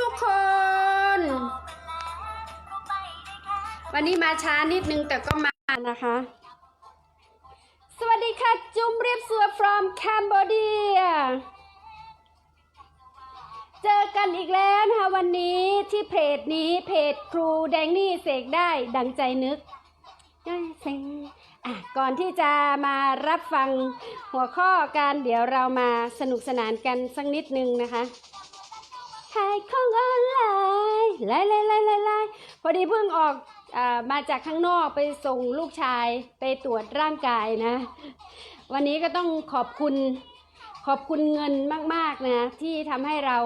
ทุกคน วันนี้มาช้านิดนึงแต่ก็มานะคะ สวัสดีค่ะ จุ้มเรียบสัว from Cambodia เจอกันอีกแล้วนะคะวันนี้ที่เพจนี้เพจครูแดงนี่เสกได้ดังใจนึกได้เซ็งอะก่อนที่จะมารับฟังหัวข้อการเดี๋ยวเรามาสนุกสนานกันสักนิดนึงนะคะ ขายของออนไลน์ไล่ไล่ไล่ไล่ไล่พอดีเพิ่งออกอมาจากข้างนอกไปส่งลูกชายไปตรวจร่างกายนะ วันนี้ก็ต้องขอบคุณขอบคุณเงินมากๆนะที่ทำให้เรา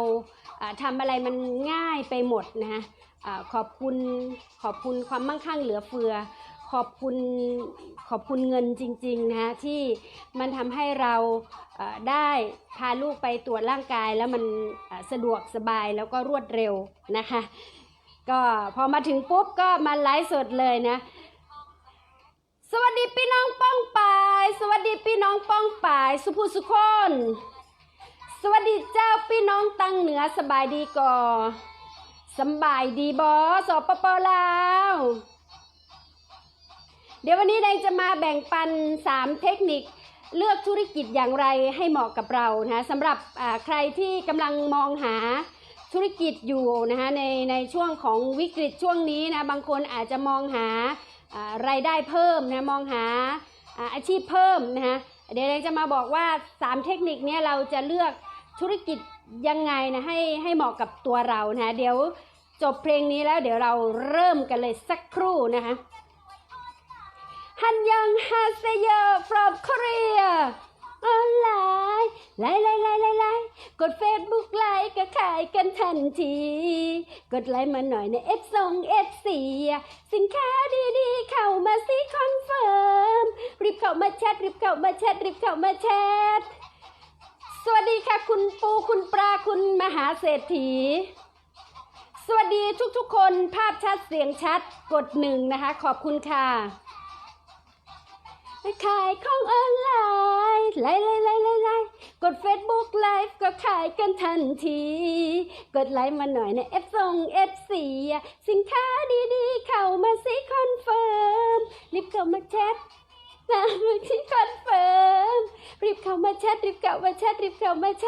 ทำอะไรมันง่ายไปหมดนะอ่าขอบคุณขอบคุณความมั่งคั่งเหลือเฟือ ขอบคุณขอบคุณเงินจริงๆนะที่มันทำให้เราได้พาลูกไปตรวจร่างกายแล้วมันสะดวกสบายแล้วก็รวดเร็วนะคะ ก็พอมาถึงปุ๊บก็มาไลฟ์สดเลยนะ สวัสดีพี่น้องป้องปาย สวัสดีพี่น้องป้องปาย สุภูสุคนสวัสดีเจ้าพี่น้องตังเหนือสบายดีก่อสบายดีบอสปปลาว เดี๋ยววันนี้แดงจะมาแบ่งปัน 3 เทคนิคเลือกธุรกิจอย่างไรให้เหมาะกับเรานะสำหรับใครที่กำลังมองหาธุรกิจอยู่นะคะในในช่วงของวิกฤตช่วงนี้นะบางคนอาจจะมองหาอ่ารายได้เพิ่มนะมองหาอาชีพเพิ่มนะคะเดี๋ยวแดงจะมาบอกว่า 3 เทคนิคนี้เราจะเลือกธุรกิจยังไงนะให้ให้เหมาะกับตัวเรานะเดี๋ยวจบเพลงนี้แล้วเดี๋ยวเราเริ่มกันเลยสักครู่นะคะ ฮันยังฮาเซโย from Korea ออนไลน์ไลน์ไลน์ไลน์ไลน์ไลน์กด Facebook ไลค์ก็ขายกันทันที กดไลค์มาหน่อยใน F 2 F 4 สินค้าดีๆ เข้ามาสิคอนเฟิร์มรีบเข้ามาแชทรีบเข้ามาแชทรีบเข้ามาแชทสวัสดีค่ะคุณปูคุณปลาคุณมหาเศรษฐี สวัสดีทุกๆคนภาพชัดเสียงชัดกดหนึ่งนะคะ ขอบคุณค่ะ ขายของออนไลน์ไลน์ไลน์ไลน์ไลน์ไลน์กด Facebook Live ก็ขายกันทันที กดไลค์มาหน่อยใน F 2 F 4สินค้าดีๆ เข้ามาสิคอนเฟิร์มรีบเข้ามาแชทนะมาสิคอนเฟิร์มรีบเข้ามาแชทรีบเข้ามาแชทรีบเข้ามาแช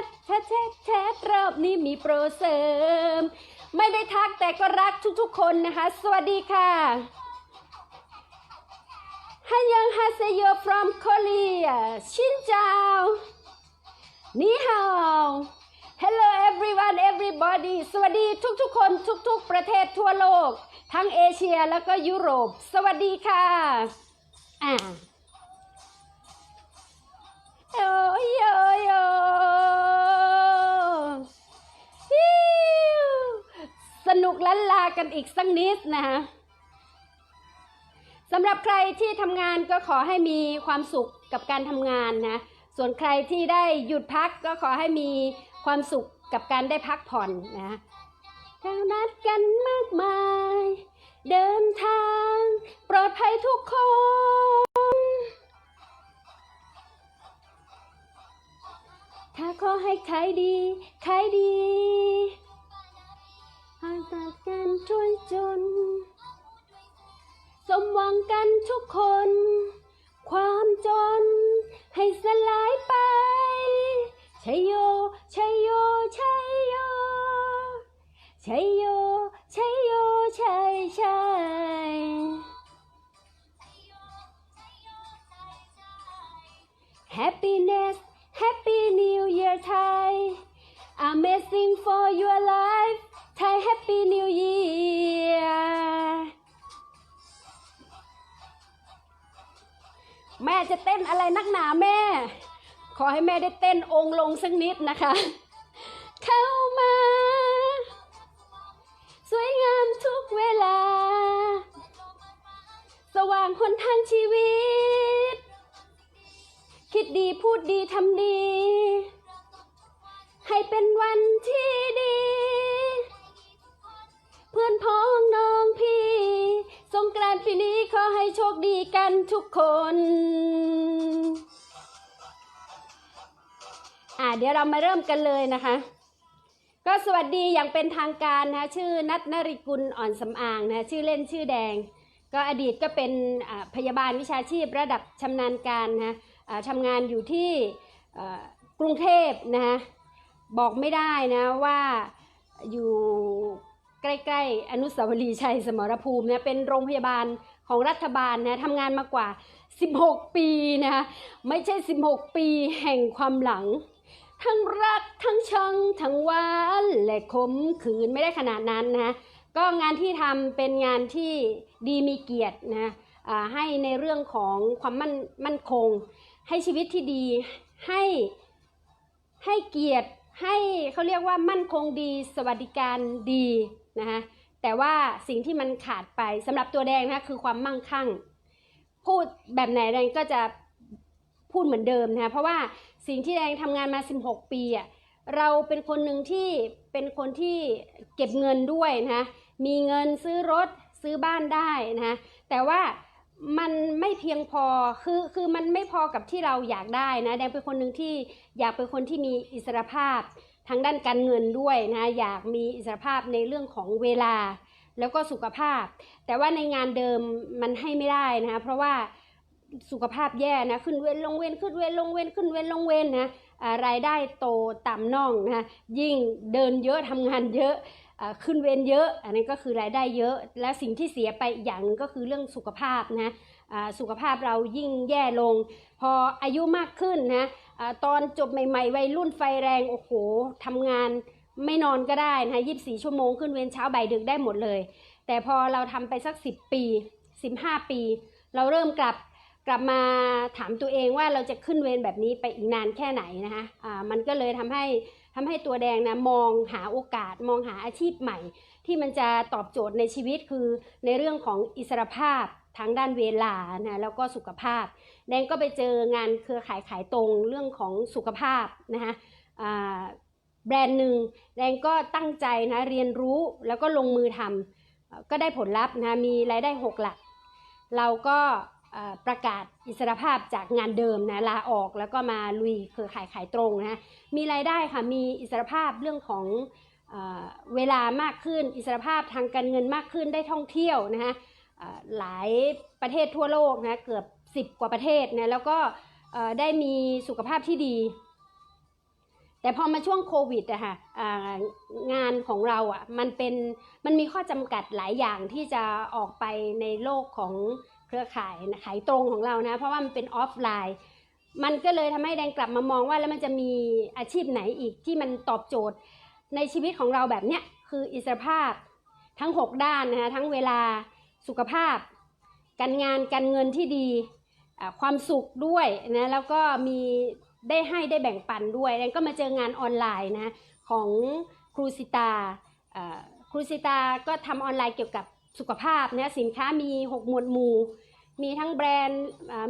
ทแชทแชทแชทรอบนี้มีโปรเสริม ไม่ได้ทักแต่ก็รักทุกๆคนนะคะ สวัสดีค่ะ ฮันยังฮาเซโย from Korea ชินเจ้านี่ฮาว Hello everyone everybody สวัสดีทุกๆคนทุกๆประเทศทั่วโลก ทั้งเอเชียแล้วก็ยุโรป สวัสดีค่ะอ่าโอ้ยโอ้ยโอ้สนุกล้านลากันอีกสักนิดนะคะ สำหรับใครที่ทำงานก็ขอให้มีความสุขกับการทำงานนะ ส่วนใครที่ได้หยุดพักก็ขอให้มีความสุขกับการได้พักผ่อนนะเรานัดกันมากมาย เดินทาง ปลอดภัยทุกคนถ้าขอให้ขายดีขายดีห่างจากกันช่วยจน สมหวังกันทุกคน ความจนให้สลายไปชัยโยชัยโยชัยโยชัยโยชัยโยชัยชัยแฮปปี้เนส Happy New Year Thai Amazing for your life Thai Happy New Year แม่จะเต้นอะไรนักหนาแม่ ขอให้แม่ได้เต้นองค์ลงสักนิดนะคะ เข้ามา สวยงามทุกเวลา สว่างคนทางชีวิต คิดดีพูดดีทำดี ให้เป็นวันที่ดี เพื่อนพ้องน้อง สงกรานต์ปีนี้ขอให้โชคดีกันทุกคน อ่าเดี๋ยวเรามาเริ่มกันเลยนะคะ ก็สวัสดีอย่างเป็นทางการนะ ชื่อนัทนริกุลอ่อนสำอางนะ ชื่อเล่นชื่อแดง ก็อดีตก็เป็นพยาบาลวิชาชีพระดับชำนาญการนะทำงานอยู่ที่กรุงเทพนะบอกไม่ได้นะว่าอยู่ ใกล้ๆ อนุสาวรีย์ชัยสมรภูมินะเป็นโรงพยาบาลของรัฐบาลนะทำงานมากว่า 16 ปีนะไม่ใช่ 16 ปีแห่งความหลัง ทั้งรักทั้งชังทั้งหวานและขมขืนไม่ได้ขนาดนั้นนะก็งานที่ทำเป็นงานที่ดีมีเกียรตินะให้ในเรื่องของความมั่นมั่นคง ให้ชีวิตที่ดีให้ให้เกียรติให้เขาเรียกว่ามั่นคงดี สวัสดิการดี นะคะแต่ว่าสิ่งที่มันขาดไปสำหรับตัวแดงนะคือความมั่งคั่ง พูดแบบไหนแดงก็จะพูดเหมือนเดิมนะคะเพราะว่าสิ่งที่แดงทำงานมา 16 ปีอะเราเป็นคนหนึ่งที่เป็นคนที่เก็บเงินด้วยนะคะมีเงินซื้อรถซื้อบ้านได้นะคะแต่ว่ามันไม่เพียงพอ คือคือมันไม่พอกับที่เราอยากได้นะ แดงเป็นคนหนึ่งที่อยากเป็นคนที่มีอิสรภาพ ทางด้านการเงินด้วยนะอยากมีอิสรภาพในเรื่องของเวลาแล้วก็สุขภาพ แต่ว่าในงานเดิมมันให้ไม่ได้นะคะเพราะว่าสุขภาพแย่นะขึ้นเว้นลงเว้นขึ้นเว้นลงเว้นขึ้นเว้นลงเว้นนะรายได้โตต่ำน่องนะคะยิ่งเดินเยอะทำงานเยอะขึ้นเว้นเยอะ อันนี้ก็คือรายได้เยอะ และสิ่งที่เสียไปอีกอย่างหนึงก็คือเรื่องสุขภาพนะสุขภาพเรายิ่งแย่ลง พออายุมากขึ้นนะ ตอนจบใหม่ ๆ วัยรุ่นไฟแรงโอ้โหทำงานไม่นอนก็ได้นะ24ชั่วโมงขึ้นเวรเช้าบ่ายดึกได้หมดเลย แต่พอเราทำไปสัก10ปี15ปี เราเริ่มกลับกลับมาถามตัวเองว่าเราจะขึ้นเวรแบบนี้ไปอีกนานแค่ไหนนะคะอ่ามันก็เลยทำให้ทำให้ตัวแดงนะมองหาโอกาสมองหาอาชีพใหม่ ที่มันจะตอบโจทย์ในชีวิตคือในเรื่องของอิสรภาพ ทางด้านเวลานะแล้วก็สุขภาพแดงก็ไปเจองานเครือข่ายขายตรงเรื่องของสุขภาพนะคะแบรนด์หนึ่งแดงก็ตั้งใจนะเรียนรู้แล้วก็ลงมือทำก็ได้ผลลัพธ์นะมีรายได้หกหลัก เราก็ประกาศอิสรภาพจากงานเดิมนะลาออกแล้วก็มาลุยเครือข่ายขายตรงนะมีรายได้ค่ะมีอิสรภาพเรื่องของเวลามากขึ้น อิสรภาพทางการเงินมากขึ้นได้ท่องเที่ยวนะคะ หลายประเทศทั่วโลกนะเกือบ10กว่าประเทศนะแล้วก็ได้มีสุขภาพที่ดี แต่พอมาช่วงโควิดอะค่ะงานของเราอะมันเป็นมันมีข้อจำกัดหลายอย่างที่จะออกไปในโลกของเครือข่ายขายตรงของเรานะ เพราะว่ามันเป็นออฟไลน์มันก็เลยทำให้แดงกลับมามองว่าแล้วมันจะมีอาชีพไหนอีกที่มันตอบโจทย์ในชีวิตของเราแบบเนี้ยคืออิสรภาพทั้ง 6 ด้านนะคะทั้งเวลา สุขภาพ การงานการเงินที่ดีความสุขด้วยนะแล้วก็มีได้ให้ได้แบ่งปันด้วยแล้วก็มาเจองานออนไลน์นะของครูสิตาครูสิตาก็ทำออนไลน์เกี่ยวกับสุขภาพนะสินค้ามี 6 หมวดหมู่ มีทั้งแบรนด์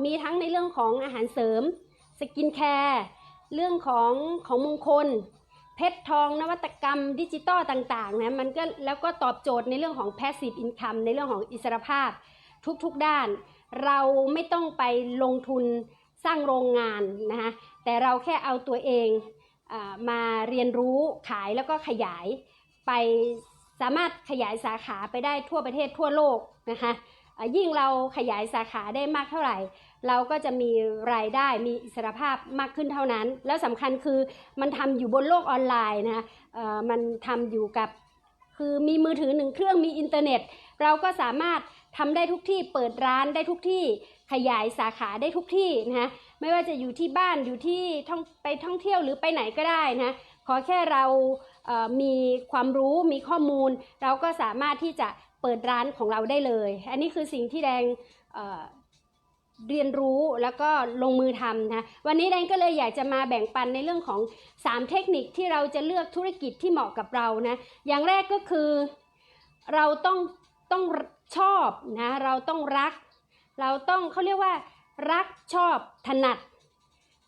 มีทั้งในเรื่องของอาหารเสริม สกินแคร์ เรื่องของของมงคล เพชรทองนวัตกรรมดิจิตอลต่างๆนะมันก็แล้วก็ตอบโจทย์ในเรื่องของ passive income ในเรื่องของอิสรภาพทุกๆด้าน เราไม่ต้องไปลงทุนสร้างโรงงานนะคะแต่เราแค่เอาตัวเองอมาเรียนรู้ขายแล้วก็ขยายไปสามารถขยายสาขาไปได้ทั่วประเทศทั่วโลกนะคะยิ่งเราขยายสาขาได้มากเท่าไหร่ เราก็จะมีรายได้มีอิสรภาพมากขึ้นเท่านั้น แล้วสำคัญคือมันทำอยู่บนโลกออนไลน์นะคะมันทำอยู่กับคือมีมือถือหนึ่งเครื่องมีอินเทอร์เน็ต เราก็สามารถทำได้ทุกที่เปิดร้านได้ทุกที่ขยายสาขาได้ทุกที่นะคะไม่ว่าจะอยู่ที่บ้านอยู่ที่ท่องไปท่องเที่ยวหรือไปไหนก็ได้นะขอแค่เรามีความรู้มีข้อมูล เราก็สามารถที่จะเปิดร้านของเราได้เลย อันนี้คือสิ่งที่แดง เรียนรู้แล้วก็ลงมือทำนะวันนี้แดงก็เลยอยากจะมาแบ่งปันในเรื่องของ 3 เทคนิคที่เราจะเลือกธุรกิจที่เหมาะกับเรานะอย่างแรกก็คือเราต้องต้องชอบนะเราต้องรัก เราต้องเขาเรียกว่า รักชอบถนัด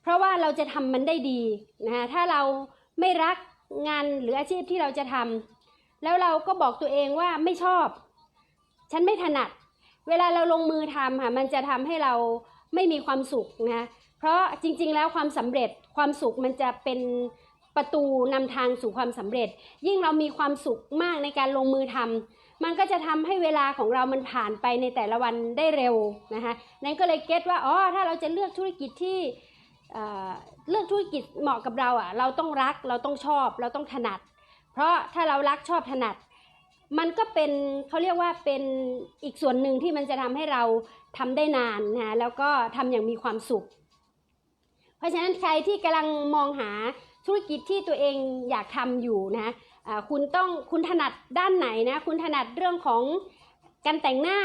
เพราะว่าเราจะทำมันได้ดีนะถ้าเราไม่รักงานหรืออาชีพที่เราจะทำแล้วเราก็บอกตัวเองว่าไม่ชอบ ฉันไม่ถนัด เวลาเราลงมือทำค่ะมันจะทำให้เราไม่มีความสุขนะเพราะจริง ๆ แล้วความสำเร็จความสุขมันจะเป็นประตูนำทางสู่ความสำเร็จ ยิ่งเรามีความสุขมากในการลงมือทำมันก็จะทำให้เวลาของเรามันผ่านไปในแต่ละวันได้เร็วนะคะนั่นก็เลยเก็ตว่าอ๋อถ้าเราจะเลือกธุรกิจที่เเลือกธุรกิจเหมาะกับเราอะเราต้องรักเราต้องชอบเราต้องถนัด เพราะถ้าเรารักชอบถนัด มันก็เป็นเขาเรียกว่าเป็นอีกส่วนหนึ่งที่มันจะทำให้เราทำได้นานนะแล้วก็ทำอย่างมีความสุข เพราะฉะนั้นใครที่กำลังมองหาธุรกิจที่ตัวเองอยากทำอยู่นะอ่าคุณต้องคุณถนัดด้านไหนนะคุณถนัดเรื่องของการแต่งหน้า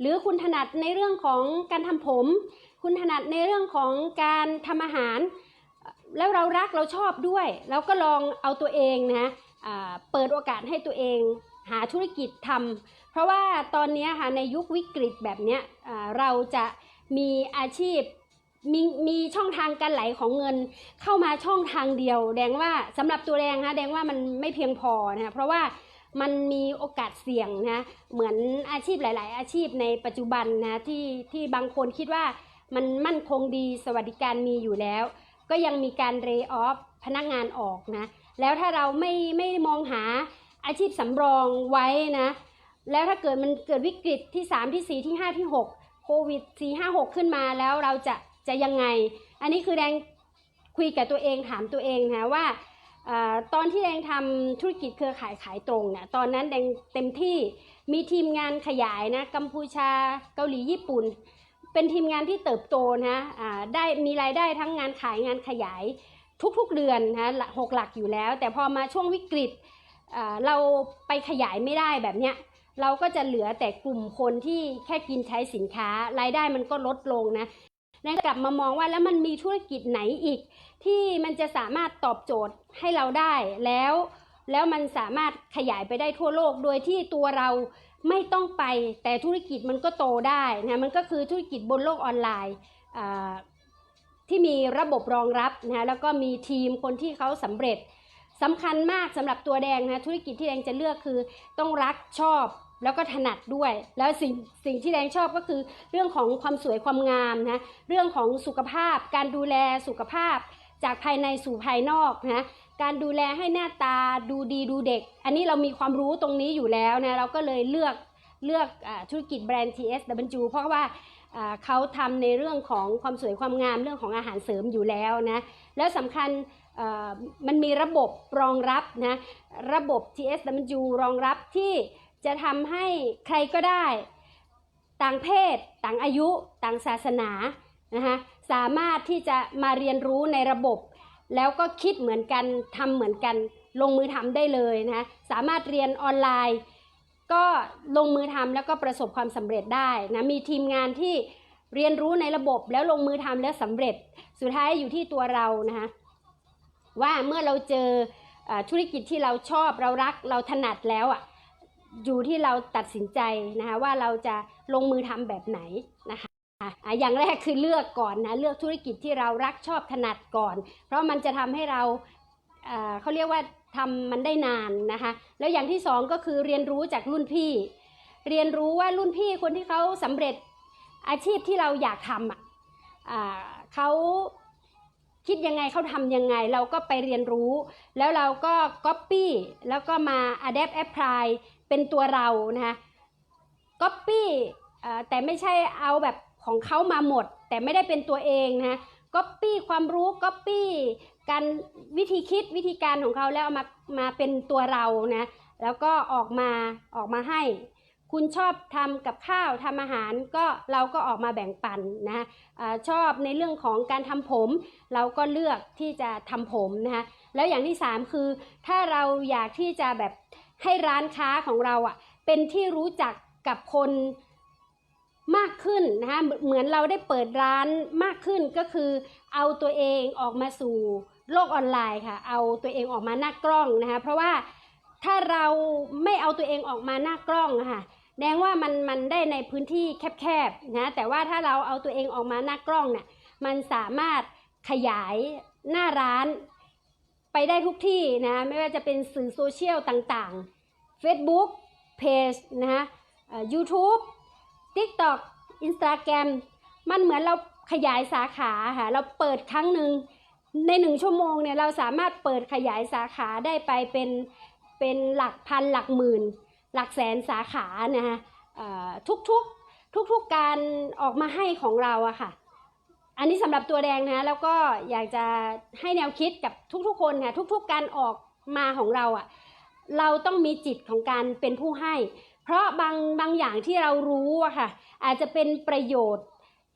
หรือคุณถนัดในเรื่องของการทำผม คุณถนัดในเรื่องของการทำอาหาร แล้วเรารักเราชอบด้วย เราก็ลองเอาตัวเองนะอ่าเปิดโอกาสให้ตัวเอง หาธุรกิจทำเพราะว่าตอนนี้ค่ะในยุควิกฤตแบบเนี้ยเราจะมีอาชีพมีมีช่องทางการไหลของเงินเข้ามาช่องทางเดียว แดงว่าสำหรับตัวแดงนะแดงว่ามันไม่เพียงพอนะคะเพราะว่ามันมีโอกาสเสี่ยงนะเหมือนอาชีพหลาย ๆ อาชีพในปัจจุบันนะที่ที่บางคนคิดว่ามันมั่นคงดีสวัสดิการมีอยู่แล้ว ก็ยังมีการเ a y off พนักงานออกนะแล้วถ้าเราไม่ไม่มองหา อาชีพสำรองไว้นะ แล้วถ้าเกิดมันเกิดวิกฤตที่ 3 ที่ 4 ที่ 5 ที่ 6 โควิด 4 5 6 ขึ้นมาแล้วเราจะจะยังไง อันนี้คือแดงคุยกับตัวเองถามตัวเองนะว่าอตอนที่แดงทำธุรกิจเครือข่ายขายตรงเนี่ยตอนนั้นแดงเต็มที่มีทีมงานขยายนะกัมพูชาเกาหลีญี่ปุ่น เป็นทีมงานที่เติบโตนะได้มีรายได้ทั้งงานขายงานขยายทุกๆเดือนนะหกหลักอยู่แล้ว แต่พอมาช่วงวิกฤต เราไปขยายไม่ได้แบบเนี้ยเราก็จะเหลือแต่กลุ่มคนที่แค่กินใช้สินค้ารายได้มันก็ลดลงนะนั่นกลับมามองว่าแล้วมันมีธุรกิจไหนอีก ที่มันจะสามารถตอบโจทย์ให้เราได้แล้วแล้วมันสามารถขยายไปได้ทั่วโลก โดยที่ตัวเราไม่ต้องไป แต่ธุรกิจมันก็โตได้นะมันก็คือธุรกิจบนโลกออนไลน์ที่มีระบบรองรับนะแล้วก็มีทีมคนที่เขาสำเร็จ สำคัญมากสำหรับตัวแดงนะธุรกิจที่แดงจะเลือกคือต้องรักชอบแล้วก็ถนัดด้วย แล้วสิ่งสิ่งที่แดงชอบก็คือเรื่องของความสวยความงามนะเรื่องของสุขภาพ การดูแลสุขภาพ จากภายในสู่ภายนอกนะการดูแลให้หน้าตาดูดีดูเด็ก อันนี้เรามีความรู้ตรงนี้อยู่แล้วนะเราก็เลยเลือกเลือกอธุรกิจแบรนด์ TSW เพราะว่าเขาทำในเรื่องของความสวยความงามเรื่องของอาหารเสริมอยู่แล้วนะ แล้วสำคัญมันมีระบบรองรับนะระบบ TSW รองรับที่จะทำให้ใครก็ได้ ต่างเพศ ต่างอายุ ต่างศาสนานะคะสามารถที่จะมาเรียนรู้ในระบบ แล้วก็คิดเหมือนกันทำเหมือนกัน ลงมือทำได้เลยนะคะสามารถเรียนออนไลน์ ก็ลงมือทำแล้วก็ประสบความสำเร็จได้นะมีทีมงานที่ เรียนรู้ในระบบแล้วลงมือทำแล้วสำเร็จ สุดท้ายอยู่ที่ตัวเรานะคะว่าเมื่อเราเจออธุรกิจที่เราชอบเรารักเราถนัดแล้วอะอยู่ที่เราตัดสินใจนะคะว่าเราจะลงมือทำแบบไหนนะคะอย่างแรกคือเลือกก่อนนะเลือกธุรกิจที่เรารักชอบถนัดก่อน เพราะมันจะทำให้เราเเขาเรียกว่าทำมันได้นานนะคะแล้วอย่างที่สองก็คือเรียนรู้จากรุ่นพี่ เรียนรู้ว่ารุ่นพี่คนที่เขาสำเร็จ อาชีพที่เราอยากทำอะเขาคิดยังไงเขาทำยังไง เราก็ไปเรียนรู้ แล้วเราก็ copy แล้วก็มา adapt apply เป็นตัวเรานะคะ copy แต่ไม่ใช่เอาแบบของเขามาหมด แต่ไม่ได้เป็นตัวเองนะ copy ความรู้ copy การวิธีคิดวิธีการของเขาแล้วเอามามาเป็นตัวเรานะแล้วก็ออกมาออกมาให้ คุณชอบทำกับข้าวทำอาหารก็เราก็ออกมาแบ่งปันนะอาชอบในเรื่องของการทำผม เราก็เลือกที่จะทำผมนะคะแล้วอย่างที่สามคือ ถ้าเราอยากที่จะแบบให้ร้านค้าของเราอะ่ะเป็นที่รู้จักกับคนมากขึ้นนะคะเหมือนเราได้เปิดร้านมากขึ้นก็คือ เอาตัวเองออกมาสู่โลกออนไลน์ค่ะ เอาตัวเองออกมาหน้ากล้องนะคะเพราะว่า ถ้าเราไม่เอาตัวเองออกมาหน้ากล้องค่ะแดงว่ามันมันได้ในพื้นที่แคบๆนะแต่ว่าถ้าเราเอาตัวเองออกมาหน้ากล้องเนี่ยมันสามารถขยายหน้าร้านไปได้ทุกที่นะไม่ว่าจะเป็นสื่อโซเชียลต่างๆ Facebook Page นะคะ YouTube TikTok Instagram มันเหมือนเราขยายสาขาค่ะเราเปิดครั้งหนึ่งในหนึ่งชั่วโมงเนี่ยเราสามารถเปิดขยายสาขาได้ไปเป็น เป็นหลักพันหลักหมื่น หลักแสนสาขานะคะเอ่อทุกๆทุกๆการออกมาให้ของเราอะค่ะ อันนี้สำหรับตัวแดงนะแล้วก็อยากจะให้แนวคิดกับทุกๆคนค่ะทุกๆการออกมาของเราอะเราต้องมีจิตของการเป็นผู้ให้ เพราะบางบางอย่างที่เรารู้อะค่ะ อาจจะเป็นประโยชน์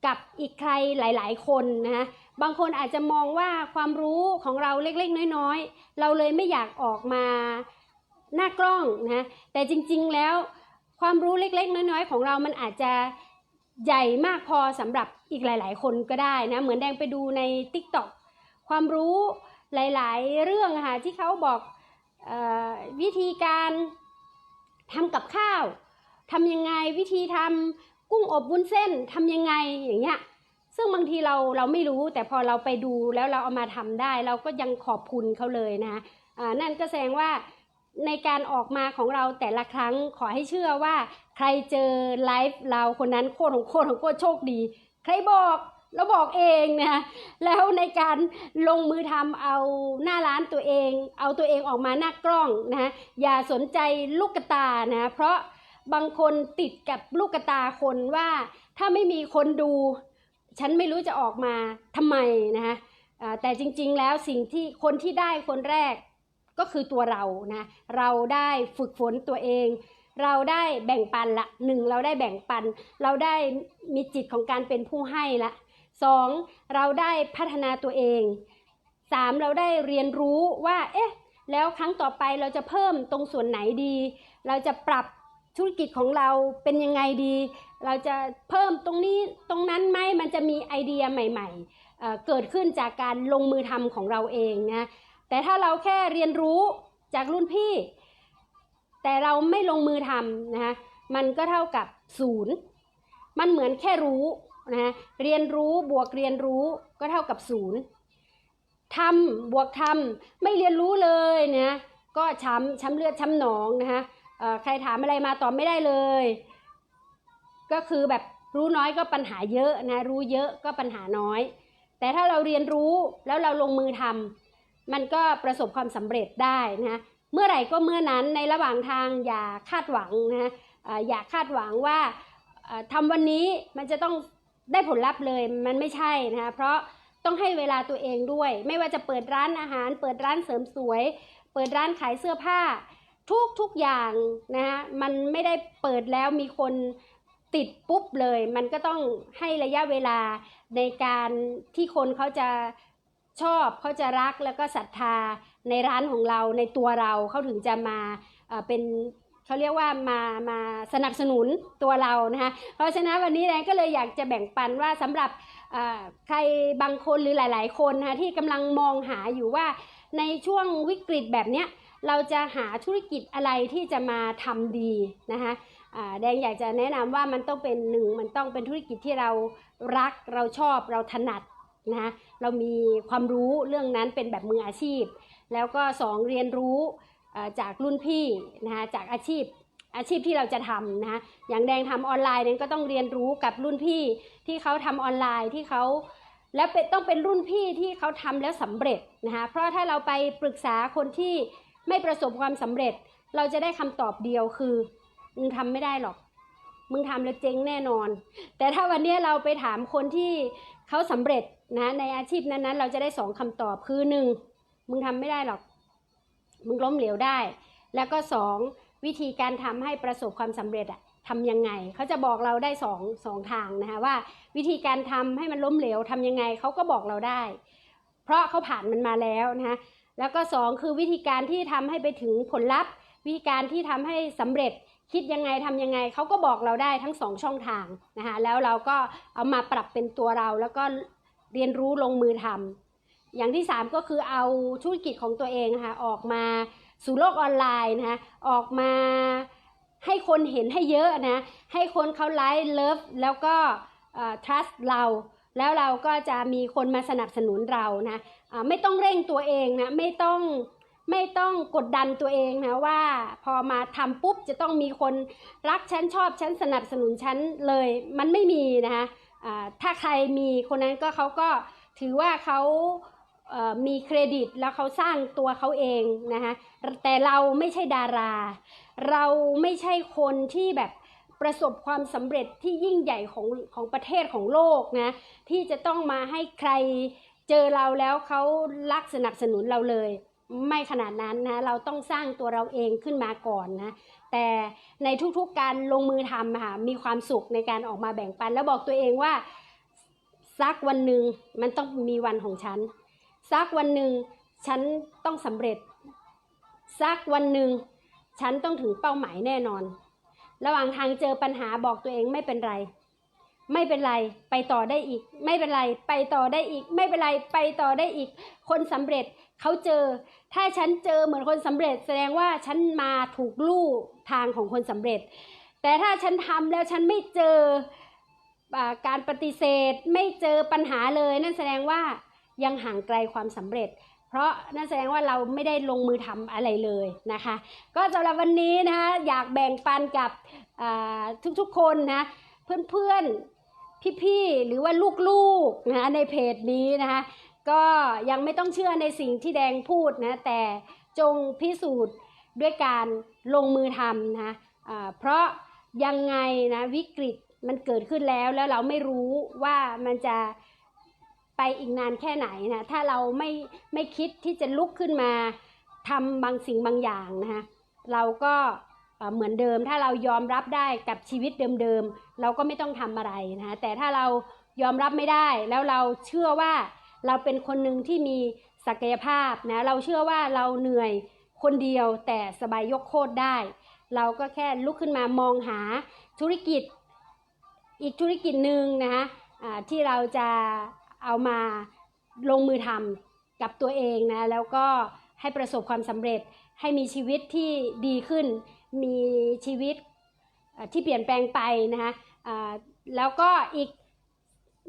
กับอีกใครหลาย ๆ คนนะคะบางคนอาจจะมองว่าความรู้ของเราเล็ก ๆ น้อย ๆ เราเลยไม่อยากออกมา หน้ากล้องนะแต่จริงๆแล้วความรู้เล็กๆ น้อยๆ ของเรามันอาจจะใหญ่มากพอสำหรับอีกหลาย ๆ คนก็ได้นะเหมือนแดงไปดูใน t ิ k t o k ความรู้หลาย ๆ เรื่องค่ะที่เขาบอกออวิธีการทำกับข้าวทำยังไงวิธีทำกุ้งอบวุ้นเส้นทำยังไงอย่างเงี้ยซึ่งบางทีเราเราไม่รู้แต่พอเราไปดูแล้วเราเอามาทำได้ เราก็ยังขอบคุณเขาเลยนะอ่านั่นก็แสดงว่า ในการออกมาของเราแต่ละครั้งขอให้เชื่อว่า ใครเจอไลฟ์เราคนนั้นโคตรของโคตรของโคตรโชคดี ใครบอกเราบอกเองนะแล้วในการลงมือทำเอาหน้าร้านตัวเอง เอาตัวเองออกมาหน้ากล้องนะอย่าสนใจลูกกระตานะเพราะบางคนติดกับลูกกระตาคนว่า ถ้าไม่มีคนดู ฉันไม่รู้จะออกมาทำไมนะคะแต่จริงๆแล้วสิ่งที่คนที่ได้คนแรก ก็คือตัวเรานะเราได้ฝึกฝนตัวเอง เราได้แบ่งปันละหนึ่งเราได้แบ่งปัน เราได้มีจิตของการเป็นผู้ให้ละสองเราได้พัฒนาตัวเองสามเราได้เรียนรู้ว่าเอ๊ะแล้วครั้งต่อไปเราจะเพิ่มตรงส่วนไหนดี เราจะปรับธุรกิจของเราเป็นยังไงดี เราจะเพิ่มตรงนี้ตรงนั้นไหมมันจะมีไอเดียใหม่ ๆเเกิดขึ้นจากการลงมือทำของเราเองนะ แต่ถ้าเราแค่เรียนรู้จากรุ่นพี่ แต่เราไม่ลงมือทำนะคะมันก็เท่ากับศูนย์มันเหมือนแค่รู้นะเรียนรู้บวกเรียนรู้ก็เท่ากับศูนย์ทำบวกทำไม่เรียนรู้เลยนะก็ช้ำช้ำเลือดช้ำหนองนะคะใครถามอะไรมาตอบไม่ได้เลย ก็คือแบบรู้น้อยก็ปัญหาเยอะนะรู้เยอะก็ปัญหาน้อย แต่ถ้าเราเรียนรู้แล้วเราลงมือทำ มันก็ประสบความสำเร็จได้นะเมื่อไหร่ก็เมื่อนั้นในระหว่างทางอย่าคาดหวังนะอย่าคาดหวังว่าทำวันนี้มันจะต้องได้ผลลัพธ์เลยมันไม่ใช่นะคะเพราะต้องให้เวลาตัวเองด้วย ไม่ว่าจะเปิดร้านอาหาร เปิดร้านเสริมสวย เปิดร้านขายเสื้อผ้า ทุกทุกอย่างนะฮะมันไม่ได้เปิดแล้วมีคนติดปุ๊บเลย มันก็ต้องให้ระยะเวลาในการที่คนเขาจะ ชอบเขาจะรักแล้วก็ศรัทธาในร้านของเราในตัวเราเขาถึงจะมาเป็นเขาเรียกว่ามามาสนับสนุนตัวเรานะคะเพราะฉะนั้นวันนี้แดงก็เลยอยากจะแบ่งปันว่าสำหรับใครบางคนหรือหลาย ๆ คนนะคะที่กำลังมองหาอยู่ว่าในช่วงวิกฤตแบบเนี้ยเราจะหาธุรกิจอะไรที่จะมาทำดีนะคะแดงอยากจะแนะนำว่ามันต้องเป็นหนึ่งมันต้องเป็นธุรกิจที่เรารักเราชอบเราถนัด นะคะเรามีความรู้เรื่องนั้นเป็นแบบมืออาชีพ แล้วก็สองเรียนรู้จากรุ่นพี่นะคะจากอาชีพอาชีพที่เราจะทำนะคะอย่างแดงทำออนไลน์แดงก็ต้องเรียนรู้กับรุ่นพี่ที่เขาทำออนไลน์ที่เขาแล้วเป็นต้องเป็นรุ่นพี่ที่เขาทำแล้วสำเร็จนะคะเพราะถ้าเราไปปรึกษาคนที่ไม่ประสบความสำเร็จ เราจะได้คำตอบเดียวคือมึงทำไม่ได้หรอก มึงทำแล้วเจ๊งแน่นอน แต่ถ้าวันนี้เราไปถามคนที่ เขาสำเร็จนะในอาชีพนั้นๆ เราจะได้สองคำตอบคือหนึ่งมึงทำไม่ได้หรอก มึงล้มเหลวได้ แล้วก็สองวิธีการทำให้ประสบความสำเร็จอะทำยังไงเขาจะบอกเราได้สองสองทางนะคะว่า วิธีการทำให้มันล้มเหลวทำยังไงเขาก็บอกเราได้ เพราะเขาผ่านมันมาแล้วนะคะแล้วก็สองคือวิธีการที่ทำให้ไปถึงผลลัพธ์ วิธีการที่ทำให้สำเร็จ คิดยังไงทำยังไงเขาก็บอกเราได้ทั้งสองช่องทางนะคะแล้วเราก็เอามาปรับเป็นตัวเราแล้วก็เรียนรู้ลงมือทำอย่างที่สามก็คือเอาธุรกิจของตัวเองนะคะออกมาสู่โลกออนไลน์นะคะออกมาให้คนเห็นให้เยอะนะให้คนเขาไลค์เลิฟแล้วก็ trust เราแล้วเราก็จะมีคนมาสนับสนุนเรานะไม่ต้องเร่งตัวเองนะไม่ต้อง ไม่ต้องกดดันตัวเองนะว่า พอมาทำปุ๊บจะต้องมีคนรักฉันชอบฉันสนับสนุนฉันเลย มันไม่มีนะคะถ้าใครมีคนนั้นก็เขาก็ถือว่าเขามีเครดิตแล้วเขาสร้างตัวเขาเองนะคะแต่เราไม่ใช่ดารา เราไม่ใช่คนที่แบบประสบความสำเร็จที่ยิ่งใหญ่ของของประเทศของโลกนะที่จะต้องมาให้ใครเจอเราแล้วเขารักสนับสนุนเราเลย ไม่ขนาดนั้นนะเราต้องสร้างตัวเราเองขึ้นมาก่อนนะแต่ในทุกๆการลงมือทำค่ะมีความสุขในการออกมาแบ่งปัน แล้วบอกตัวเองว่าสักวันหนึ่งมันต้องมีวันของฉันสักวันหนึ่งฉันต้องสำเร็จสักวันหนึ่งฉันต้องถึงเป้าหมายแน่นอน ระหว่างทางเจอปัญหาบอกตัวเองไม่เป็นไร ไม่เป็นไรไปต่อได้อีก ไม่เป็นไรไปต่อได้อีก ไม่เป็นไรไปต่อได้อีก คนสำเร็จ เขาเจอ ถ้าฉันเจอเหมือนคนสำเร็จ แสดงว่าฉันมาถูกลู่ทางของคนสำเร็จ แต่ถ้าฉันทำแล้วฉันไม่เจอการปฏิเสธไม่เจอปัญหาเลย นั่นแสดงว่ายังห่างไกลความสำเร็จ เพราะนั่นแสดงว่าเราไม่ได้ลงมือทำอะไรเลยนะคะ ก็สำหรับวันนี้นะคะอยากแบ่งปันกับทุกๆคนนะเพื่อนๆพี่ๆหรือว่าลูกๆนะในเพจนี้นะคะ ก็ยังไม่ต้องเชื่อในสิ่งที่แดงพูดนะแต่จงพิสูจน์ด้วยการลงมือทำนะอ่าเพราะยังไงนะวิกฤตมันเกิดขึ้นแล้วแล้วเราไม่รู้ว่ามันจะไปอีกนานแค่ไหนนะถ้าเราไม่ไม่คิดที่จะลุกขึ้นมาทำบางสิ่งบางอย่างนะคะเราก็เหมือนเดิมถ้าเรายอมรับได้กับชีวิตเดิมๆ เราก็ไม่ต้องทำอะไรนะแต่ถ้าเรายอมรับไม่ได้แล้วเราเชื่อว่า เราเป็นคนหนึ่งที่มีศักยภาพนะเราเชื่อว่าเราเหนื่อยคนเดียวแต่สบายยกโคตรได้ เราก็แค่ลุกขึ้นมามองหาธุรกิจอีกธุรกิจหนึ่งนะคะที่เราจะเอามาลงมือทำกับตัวเองนะแล้วก็ให้ประสบความสำเร็จให้มีชีวิตที่ดีขึ้น มีชีวิตที่เปลี่ยนแปลงไปนะคะแล้วก็อีก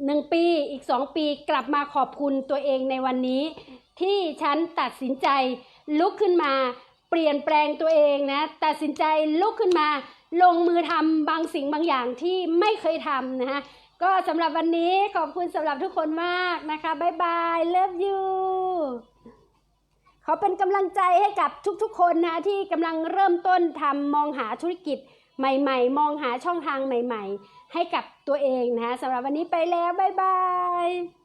หนึ่งปีอีกสองปีกลับมาขอบคุณตัวเองในวันนี้ ที่ฉันตัดสินใจลุกขึ้นมาเปลี่ยนแปลงตัวเองนะตัดสินใจลุกขึ้นมา ลงมือทำบางสิ่งบางอย่างที่ไม่เคยทำนะคะก็สำหรับวันนี้ขอบคุณสำหรับทุกคนมากนะคะบ๊ายบาย love you ขอเป็นกำลังใจให้กับทุกๆ คนนะที่กำลังเริ่มต้นทำมองหาธุรกิจใหม่ ๆ มองหาช่องทางใหม่ ๆ ให้กับตัวเองนะคะสำหรับวันนี้ไปแล้ว บ๊ายบาย